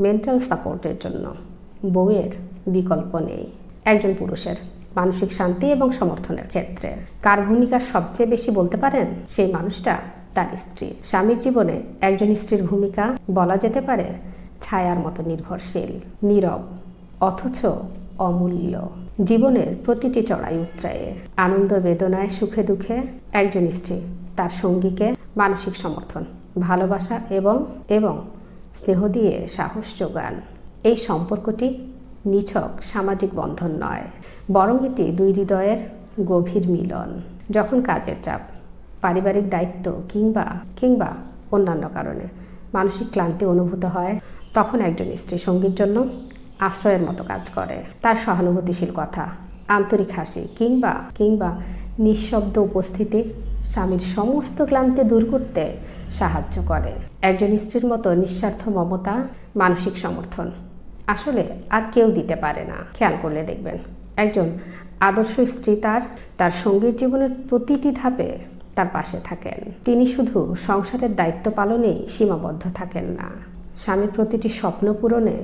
Mental সাপোর্টের জন্য। বউয়ের বিকল্প নেই। একজন পুরুষের মানসিক শান্তি এবং সমর্থনের ক্ষেত্রে। কার ভূমিকা সবচেয়ে বেশি বলতে পারেন? সেই মানুষটা তার স্ত্রী। স্বামীর জীবনে একজন স্ত্রীর ভূমিকা বলা যেতে পারে ছায়ার মতো নির্ভরশীল, নীরব, অথচ অমূল্য। জীবনের প্রতিটি চড়াই উত্রায়ে আনন্দ, বেদনায়, সুখে দুঃখে একজন স্ত্রী তার সঙ্গীকে মানসিক সমর্থন, ভালোবাসা এবং এবং স্নেহ দিয়ে সাহস যোগান। এই সম্পর্কটি নিছক সামাজিক বন্ধন নয়, বরং এটি দুই হৃদয়ের গভীর মিলন। যখন কাজের চাপ, পারিবারিক দায়িত্ব কিংবা কিংবা অন্যান্য কারণে মানসিক ক্লান্তি অনুভূত হয়, তখন একজন স্ত্রী সঙ্গীর জন্য আশ্রয়ের মতো কাজ করে। তার সহানুভূতিশীল কথা, আন্তরিক হাসি কিংবা কিংবা নিঃশব্দ উপস্থিতি স্বামীর সমস্ত ক্লান্তি দূর করতে সাহায্য করে। একজন স্ত্রীর মতো নিঃস্বার্থ মমতা মানসিক সমর্থন। আসলে আর কেউ দিতে পারে না। খেয়াল করলে দেখবেন, একজন আদর্শ স্ত্রী তার তার সঙ্গীর জীবনের প্রতিটি ধাপে তার পাশে থাকেন। তিনি শুধু সংসারের দায়িত্ব পালনেই সীমাবদ্ধ থাকেন না, স্বামীর প্রতিটি স্বপ্ন পূরণে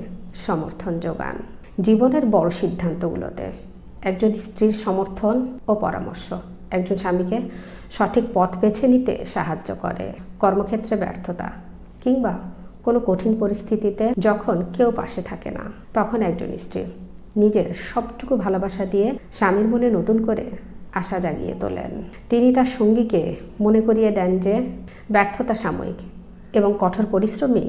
সমর্থন যোগান। জীবনের বড় সিদ্ধান্তগুলোতে একজন স্ত্রীর সমর্থন ও পরামর্শ, একজন স্বামীকে সঠিক পথ বেছে নিতে সাহায্য করে। কর্মক্ষেত্রে ব্যর্থতা কিংবা কোনো কঠিন পরিস্থিতিতে যখন কেউ পাশে থাকে না, তখন একজন স্ত্রী নিজের সবটুকু ভালোবাসা দিয়ে স্বামীর মনে নতুন করে আশা জাগিয়ে তোলেন। তিনি তার সঙ্গীকে মনে করিয়ে দেন যে ব্যর্থতা সাময়িক এবং কঠোর পরিশ্রমী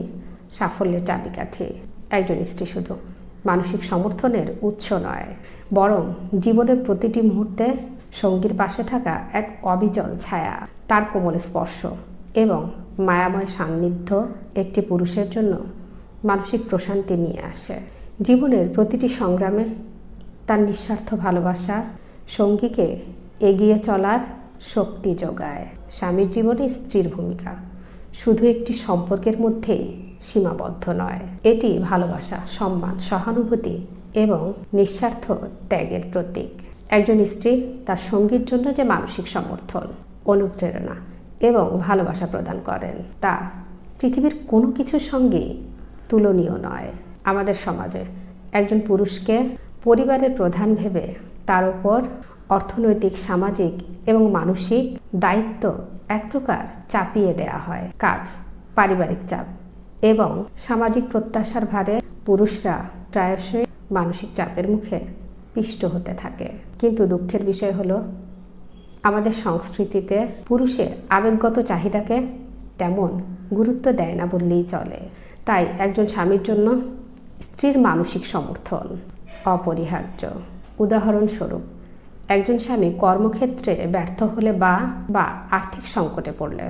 সাফল্যের চাবিকাঠি। একজন স্ত্রী শুধু মানসিক সমর্থনের উৎস নয়, বরং জীবনের প্রতিটি মুহূর্তে সঙ্গীর পাশে থাকা এক অবিচল ছায়া, তার কোমল স্পর্শ এবং মায়াময় সান্নিধ্য একটি পুরুষের জন্য মানসিক প্রশান্তি নিয়ে আসে। জীবনের প্রতিটি সংগ্রামে তার নিঃস্বার্থ ভালোবাসা সঙ্গীকে এগিয়ে চলার শক্তি যোগায়। স্বামীর জীবনে স্ত্রীর ভূমিকা শুধু একটি সম্পর্কের মধ্যেই সীমাবদ্ধ নয়। এটি ভালোবাসা, সম্মান, সহানুভূতি এবং নিঃস্বার্থ ত্যাগের প্রতীক। একজন স্ত্রী তার সঙ্গীর জন্য যে মানসিক সমর্থন, অনুপ্রেরণা এবং ভালোবাসা প্রদান করেন। তা পৃথিবীর কোনো কিছুর সঙ্গে তুলনীয় নয়। আমাদের সমাজে একজন পুরুষকে পরিবারের প্রধান ভেবে তার উপর অর্থনৈতিক, সামাজিক এবং মানসিক দায়িত্ব এক প্রকার চাপিয়ে দেয়া হয়। কাজ, পারিবারিক চাপ এবং সামাজিক প্রত্যাশার ভারে পুরুষরা প্রায়শই মানসিক চাপের মুখে পিষ্ট হতে থাকে। কিন্তু দুঃখের বিষয় হলো আমাদের সংস্কৃতিতে পুরুষের আবেগগত চাহিদাকে তেমন গুরুত্ব দেয় না বললেই চলে। তাই একজন স্বামীর জন্য স্ত্রীর মানসিক সমর্থন অপরিহার্য। উদাহরণস্বরূপ, একজন স্বামী কর্মক্ষেত্রে ব্যর্থ হলে বা বা আর্থিক সংকটে পড়লে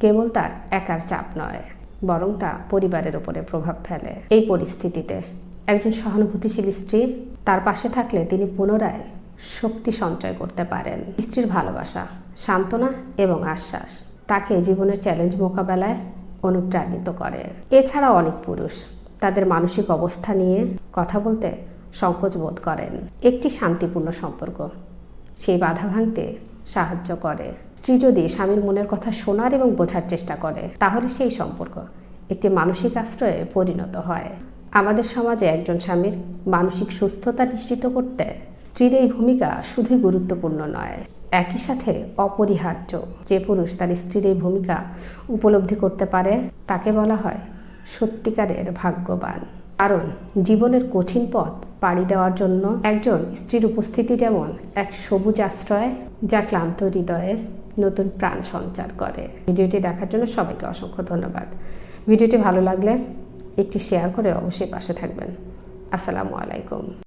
কেবল তার একার চাপ নয়, বরং তা পরিবারের ওপরে প্রভাব ফেলে। এই পরিস্থিতিতে একজন সহানুভূতিশীল স্ত্রী তার পাশে থাকলে তিনি পুনরায় শক্তি সঞ্চয় করতে পারেন। স্ত্রীর ভালোবাসা, সান্ত্বনা এবং আশ্বাস তাকে জীবনের চ্যালেঞ্জ মোকাবেলায় অনুপ্রাণিত করে। এছাড়া অনেক পুরুষ তাদের মানসিক অবস্থা নিয়ে কথা বলতে সংকোচ বোধ করেন। একটি শান্তিপূর্ণ সম্পর্ক, সেই বাধা ভাঙতে সাহায্য করে। স্ত্রী যদি স্বামীর মনের কথা শোনার এবং বোঝার চেষ্টা করে, তাহলে সেই সম্পর্ক একটি মানসিক আশ্রয়ে পরিণত হয়। আমাদের সমাজে একজন স্বামীর মানসিক সুস্থতা নিশ্চিত করতে স্ত্রীর এই ভূমিকা শুধুই গুরুত্বপূর্ণ নয়, একই সাথে অপরিহার্য। যে পুরুষ তার স্ত্রীর এই ভূমিকা উপলব্ধি করতে পারে, তাকে বলা হয় সত্যিকারের ভাগ্যবান। কারণ জীবনের কঠিন পথ পাড়ি দেওয়ার জন্য একজন স্ত্রীর উপস্থিতি যেমন এক সবুজ আশ্রয় যা ক্লান্ত হৃদয়ে নতুন প্রাণ সঞ্চার করে। ভিডিওটি দেখার জন্য সবাইকে অসংখ্য ধন্যবাদ। ভিডিওটি ভালো লাগলে একটি শেয়ার করে অবশ্যই পাশে থাকবেন। আসসালামু আলাইকুম।